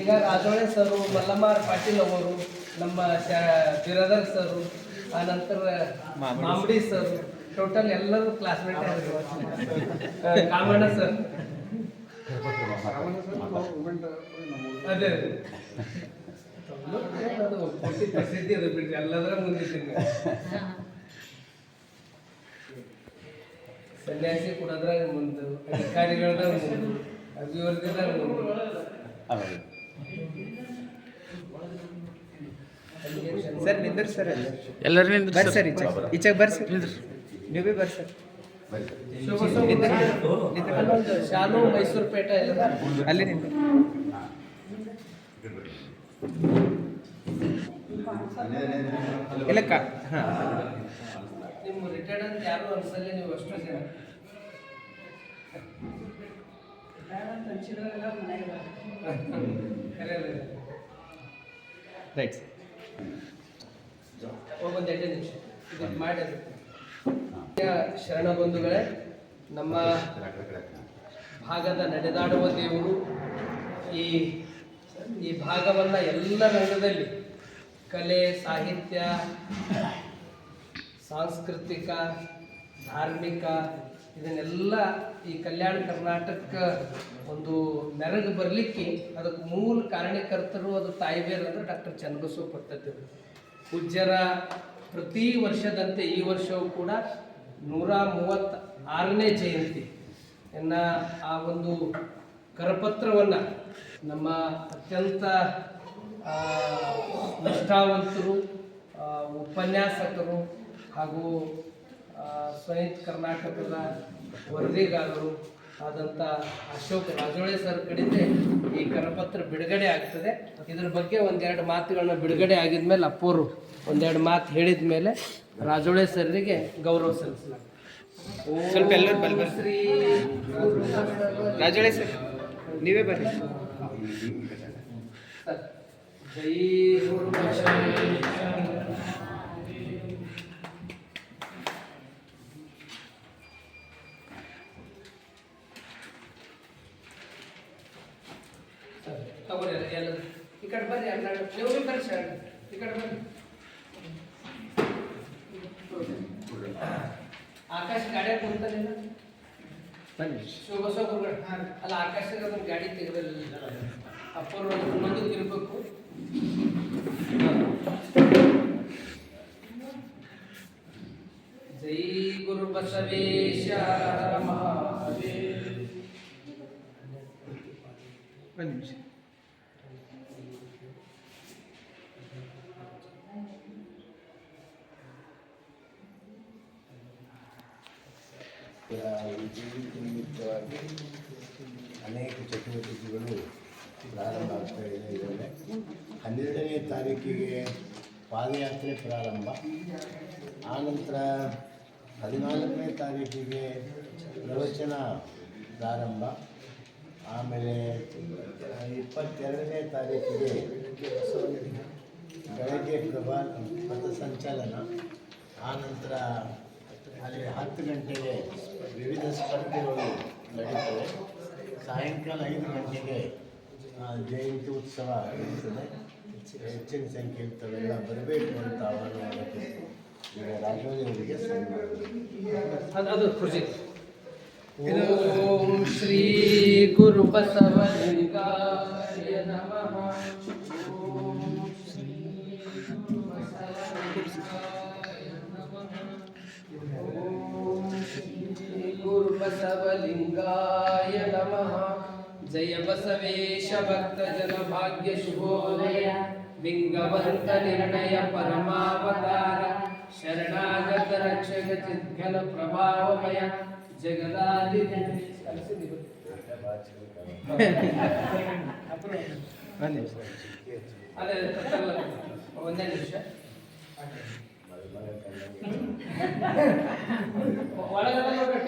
ಈಗ ರಾಜೋಳೆ ಸರ್ ಮಲ್ಲಮಾರ್ ಪಾಟೀಲ್ ಅವರು, ನಮ್ಮ ಬಿರದರ್ ಸರ್, ಆ ನಂತರ ಮಾಮಿಡಿ ಸರ್, ಟೋಟಲ್ ಎಲ್ಲರೂ ಕ್ಲಾಸ್ಮೇಟ್ ಕಾಮಣ್ಣ ಸರ್. ಅದು ಪ್ರಸಿದ್ಧಿ ಅದ ಬಿಡ್ರಿ, ಎಲ್ಲದರ ಮುಂದಿದ್ದೀನಿ ಸನ್ಯಾಸಿ ಕೊಡೋದ್ರಾಗ ಮುಂದು ಅಧಿಕಾರಿಗಳದಾಗ ಮುಂದು ಅಭಿವೃದ್ಧಿದಾಗ ಮುಂದು ಸರ್ ನಿಂದ್ರಿ ಸರ್ ಎಲ್ಲರೂ ನಿಂದ್ರಿ ಬರ್ರಿ ಸರ್. ಸರ್ ಈಚೆ ಈಚೆಗೆ ಬರ್ರಿ ಸರ್. ನೀವು ಭೀ ಬರ್ರಿ ಸರ್. ಶಾಲು ಮೈಸೂರು ಪೇಟೆ ಎಲ್ಲ ಅಲ್ಲಿ ನಿಂತು ಇಲ್ಲ ಕಾ ಹಾಂ. ನಿಮ್ಮ ರಿಟೈರ್ಡ್ ಅಂತ ಯಾರು ಅನ್ಸಲ್ಲ ನೀವು ಅಷ್ಟು ಜನ? ರೈಟ್ ಹೋಗೊಂದು ನಿಮಿಷ. ಮಾಡಿ ಶರಣ ಬಂಧುಗಳೇ ನಮ್ಮ ಭಾಗದ ನಡೆದಾಡುವ ದೇವರು ಈ ಈ ಭಾಗವನ್ನ ಎಲ್ಲ ರಂಗದಲ್ಲಿ ಕಲೆ ಸಾಹಿತ್ಯ ಸಾಂಸ್ಕೃತಿಕ, ಧಾರ್ಮಿಕ, ಇದನ್ನೆಲ್ಲ ಈ ಕಲ್ಯಾಣ ಕರ್ನಾಟಕ ಒಂದು ಮೆರಗು ಬರಲಿಕ್ಕೆ ಅದಕ್ಕೆ ಮೂಲ ಕಾರಣಕರ್ತರು ಅದು ತಾಯಿಬೇರು ಅಂದರೆ ಡಾಕ್ಟರ್ ಚನ್ನಬಸವ ಪೂಜ್ಯರ ಪ್ರತಿ ವರ್ಷದಂತೆ ಈ ವರ್ಷವೂ ಕೂಡ ನೂರ ಮೂವತ್ತ ಆರನೇ ಜಯಂತಿ. ಎನ್ನ ಆ ಒಂದು ಕರಪತ್ರವನ್ನು ನಮ್ಮ ಅತ್ಯಂತ ನಿಷ್ಠಾವಂತರು ಉಪನ್ಯಾಸಕರು ಹಾಗೂ ಸಂಯುಕ್ತ ಕರ್ನಾಟಕದ ವರದಿಗಾರರು ಆದಂಥ ಅಶೋಕ್ ರಾಜೋಳೆ ಸರ್ ಕಡೆಯಿಂದ ಈ ಕರಪತ್ರ ಬಿಡುಗಡೆ ಆಗ್ತದೆ. ಇದ್ರ ಬಗ್ಗೆ ಒಂದೆರಡು ಮಾತುಗಳನ್ನ ಬಿಡುಗಡೆ ಆಗಿದ್ಮೇಲೆ ಅಪ್ಪೋರು ಒಂದೆರಡು ಮಾತು ಹೇಳಿದ ಮೇಲೆ ರಾಜೋಳೆ ಸರ್ರಿಗೆ ಗೌರವ ಸಲ್ಲಿಸಲಾಗ್ತದೆ. ಸ್ವಲ್ಪ ಎಲ್ಲರೂ ಬಲ್ ಬರ್ರಿ. ಶ್ರೀ ರಾಜೋಳೆ ಸರ್ ನೀವೇ ಬರ್ರಿ ಜೈ ತಗೊಳ್ಳಿ ಎಲ್ಲ- ಎಲ್ಲರೂ. ಈ ಕಡೆ ಬರ್ರಿ ಅಲ್ಲ ನೀವು ಭೀ ಬರ್ರಿ ಸರ್ ಈ ಕಡೆ ಬರ್ರಿ ಆಕಾಶ ಗಾಡಿ ಕುಂತಾನಿಲ್ಲ ಬನ್ನಿ ಶಿವಬಸವ ಗುರುಗಳು ಅಲ್ಲ ಆಕಾಶಕ್ಕೆ ಅದನ್ನ ಗಾಡಿ ತೆಗೆದಿಲ್ಲ ಅಪ್ಪರು ಮುಂದಕ್ಕೆ ಇರಬೇಕು ಜೈ ಗುರು ಬಸವೇಶ ಮಹಾದೇವ್ ಒಂದು ನಿಮಿಷ ಉದ್ಯೋಗಕ್ಕೆ ನಿಮಿತ್ತವಾಗಿ ಅನೇಕ ಚಟುವಟಿಕೆಗಳು ಪ್ರಾರಂಭ ಆಗ್ತಾ ಇದೆ ಇದರಲ್ಲೇ. ಹನ್ನೆರಡನೇ ತಾರೀಕಿಗೆ ಪಾದಯಾತ್ರೆ ಪ್ರಾರಂಭ. ಆನಂತರ ಹದಿನಾಲ್ಕನೇ ತಾರೀಕಿಗೆ ಪ್ರವಚನ ಪ್ರಾರಂಭ. ಆಮೇಲೆ ಇಪ್ಪತ್ತೆರಡನೇ ತಾರೀಕಿಗೆ ಬೆಳಗ್ಗೆ ಪ್ರಭಾ, ಪಥಸಂಚಲನ. ಆನಂತರ ಅಲ್ಲಿ ಹತ್ತು ಗಂಟೆಗೆ ವಿವಿಧ ಸ್ಪರ್ಧೆಗಳು ನಡೀತವೆ. ಸಾಯಂಕಾಲ ಐದು ಗಂಟೆಗೆ ಜಯಂತಿ ಉತ್ಸವ ಇರ್ತದೆ ಹೆಚ್ಚಿನ ಸಂಖ್ಯೆ ಇರ್ತವೆ ಎಲ್ಲ ಬರಬೇಕು ಅಂತ ಆಹ್ವಾನ ಮಾಡೋಕ್ಕೆ ಈಗ ಪ್ರೊಜೆಕ್ಟ್ ಓಂ ಶ್ರೀ ಗುರು ಬಸವಲಿಂಗಾಯ ನಮಃ. ಜಯ ಬಸವೇಶ ಭಕ್ತ ಜನ ಭಾಗ್ಯ ಶುಭೋದಯ. ಲಿಂಗವಂತ ನಿರ್ಣಯ ಪರಮಾವತಾರ. ಶರಣಾಗತ ರಕ್ಷಕ ಪ್ರಭಾವಮಯ. ಜಗದಾದಿ. ಒಂದೇ ನಿಮಿಷ. ಒಳಗಡೆ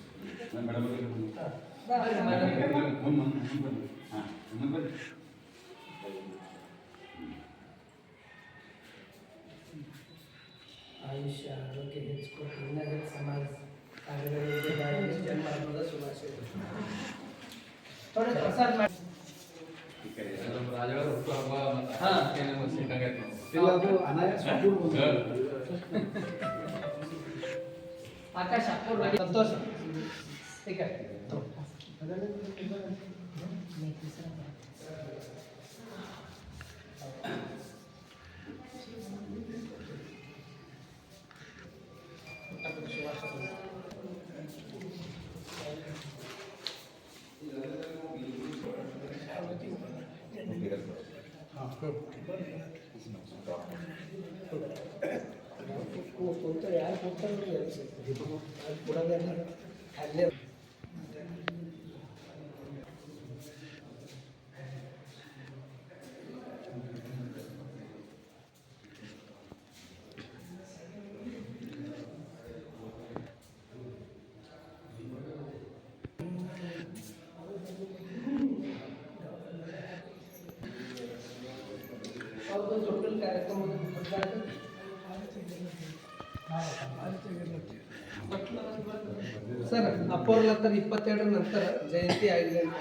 ಆಯುಷ್ಯ ಆರೋಗ್ಯ ಹೆಚ್ಚಿಕೊಂಡು ಇನ್ನಗರ ಸಮಾಜ ಕಾರ್ಯಗಳಿಗೆ ಜನ್ಮದ ಶುಭಾಶಯ ಪ್ರಸಾದ ಮಾಡಿ. ರಾಜಗಳ ಹುಟ್ಟುಹಬ್ಬ ಆಕಾಶ ಸಂತೋಷ. ಯಾರು ಕೂತ್ಕೊಂಡು ಅದು ಕೊಡೋದಲ್ಲ ಅಲ್ಲೇ ಸರ್ ಅಪ್ಪ ನಂತರ ಇಪ್ಪತ್ತೆರಡರ ನಂತರ ಜಯಂತಿ ಆಗಿದೆ ಅಂತ.